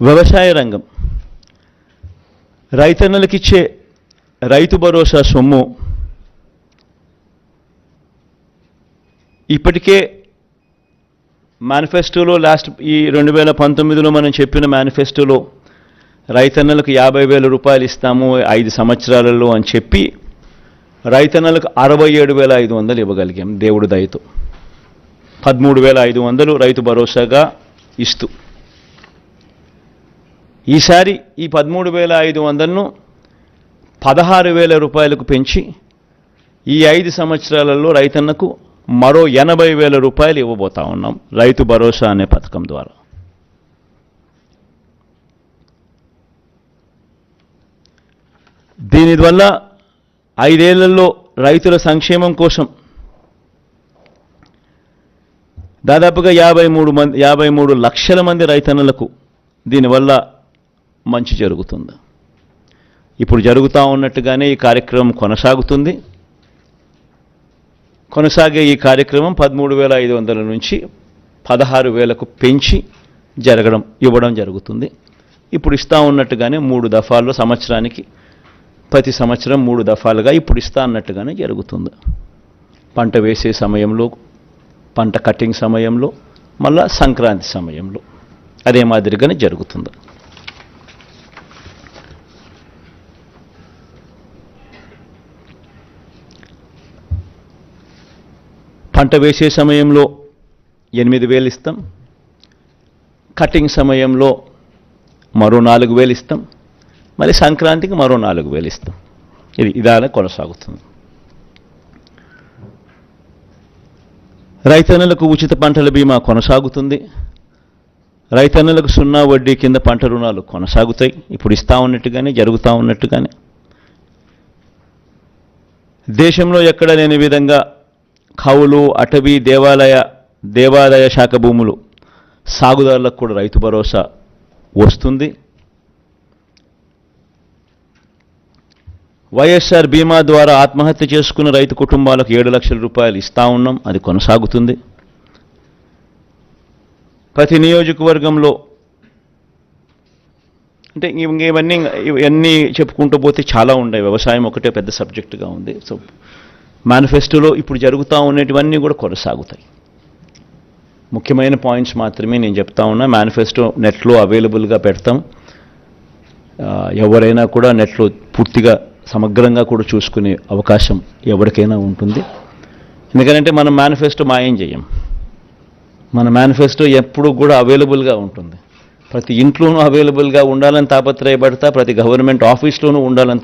వ్యవసాయ రంగం. రైతన్నలకిచ్చే రైతు భరోసా సొమ్ము ఇప్పటికే మేనిఫెస్టోలో లాస్ట్ ఈ రెండు వేల పంతొమ్మిదిలో మనం చెప్పిన మేనిఫెస్టోలో రైతన్నలకు యాభై వేల రూపాయలు ఇస్తాము ఐదు సంవత్సరాలలో అని చెప్పి రైతన్నలకు అరవై ఏడు వేల ఐదు వందలు ఇవ్వగలిగాం దేవుడు దయతో. పదమూడు వేల ఐదు వందలు రైతు భరోసాగా ఇస్తూ. ఈసారి ఈ పదమూడు వేల ఐదు వందలను పదహారు వేల రూపాయలకు పెంచి ఈ ఐదు సంవత్సరాలలో రైతన్నకు మరో ఎనభై వేల రూపాయలు ఇవ్వబోతా ఉన్నాం. రైతు భరోసా అనే పథకం ద్వారా. దీనివల్ల ఐదేళ్ళలో రైతుల సంక్షేమం కోసం దాదాపుగా యాభై మూడు మంది యాభై మూడు లక్షల మంది రైతన్నలకు దీనివల్ల మంచి జరుగుతుంది. ఇప్పుడు జరుగుతూ ఉన్నట్టుగానే ఈ కార్యక్రమం కొనసాగుతుంది. కొనసాగే ఈ కార్యక్రమం పదమూడు వేల ఐదు వందల నుంచి పదహారు వేలకు పెంచి జరగడం ఇవ్వడం జరుగుతుంది. ఇప్పుడు ఇస్తా ఉన్నట్టుగానే మూడు దఫాల్లో సంవత్సరానికి ప్రతి సంవత్సరం మూడు దఫాలుగా ఇప్పుడు ఇస్తా అన్నట్టుగానే జరుగుతుంది. పంట వేసే సమయంలో పంట కటింగ్ సమయంలో మళ్ళా సంక్రాంతి సమయంలో అదే మాదిరిగానే జరుగుతుంది. పంట వేసే సమయంలో ఎనిమిది వేలు ఇస్తాం. కటింగ్ సమయంలో మరో నాలుగు వేలు ఇస్తాం. మళ్ళీ సంక్రాంతికి మరో నాలుగు వేలు ఇస్తాం. ఇది ఇదానే కొనసాగుతుంది. రైతన్నులకు ఉచిత పంటల బీమా కొనసాగుతుంది. రైతన్నులకు సున్నా వడ్డీ కింద పంట రుణాలు కొనసాగుతాయి. ఇప్పుడు ఇస్తా ఉన్నట్టుగానే జరుగుతూ ఉన్నట్టుగానే. దేశంలో ఎక్కడ లేని విధంగా కవులు అటవీ దేవాలయ దేవాలయ శాఖ భూములు సాగుదారులకు కూడా రైతు భరోసా వస్తుంది. వైఎస్ఆర్ బీమా ద్వారా ఆత్మహత్య చేసుకున్న రైతు కుటుంబాలకు ఏడు లక్షల రూపాయలు ఇస్తా ఉన్నాం అది కొనసాగుతుంది. ప్రతి నియోజకవర్గంలో అంటే ఇవన్నీ ఇవన్నీ చెప్పుకుంటూ పోతే చాలా ఉన్నాయి. వ్యవసాయం ఒకటే పెద్ద సబ్జెక్టుగా ఉంది. సో మేనిఫెస్టోలో ఇప్పుడు జరుగుతూ ఉన్నటివన్నీ కూడా కొనసాగుతాయి. ముఖ్యమైన పాయింట్స్ మాత్రమే నేను చెప్తా ఉన్నా మేనిఫెస్టో నెట్లో అవైలబుల్గా పెడతాం. ఎవరైనా కూడా నెట్లో పూర్తిగా సమగ్రంగా కూడా చూసుకునే అవకాశం ఎవరికైనా ఉంటుంది. ఎందుకంటే మనం మేనిఫెస్టో మాయం చేయం. మన మేనిఫెస్టో ఎప్పుడు కూడా అవైలబుల్గా ఉంటుంది. ప్రతి ఇంట్లోనూ అవైలబుల్గా ఉండాలని తాపత్రయపడతా ప్రతి గవర్నమెంట్ ఆఫీస్లోనూ ఉండాలని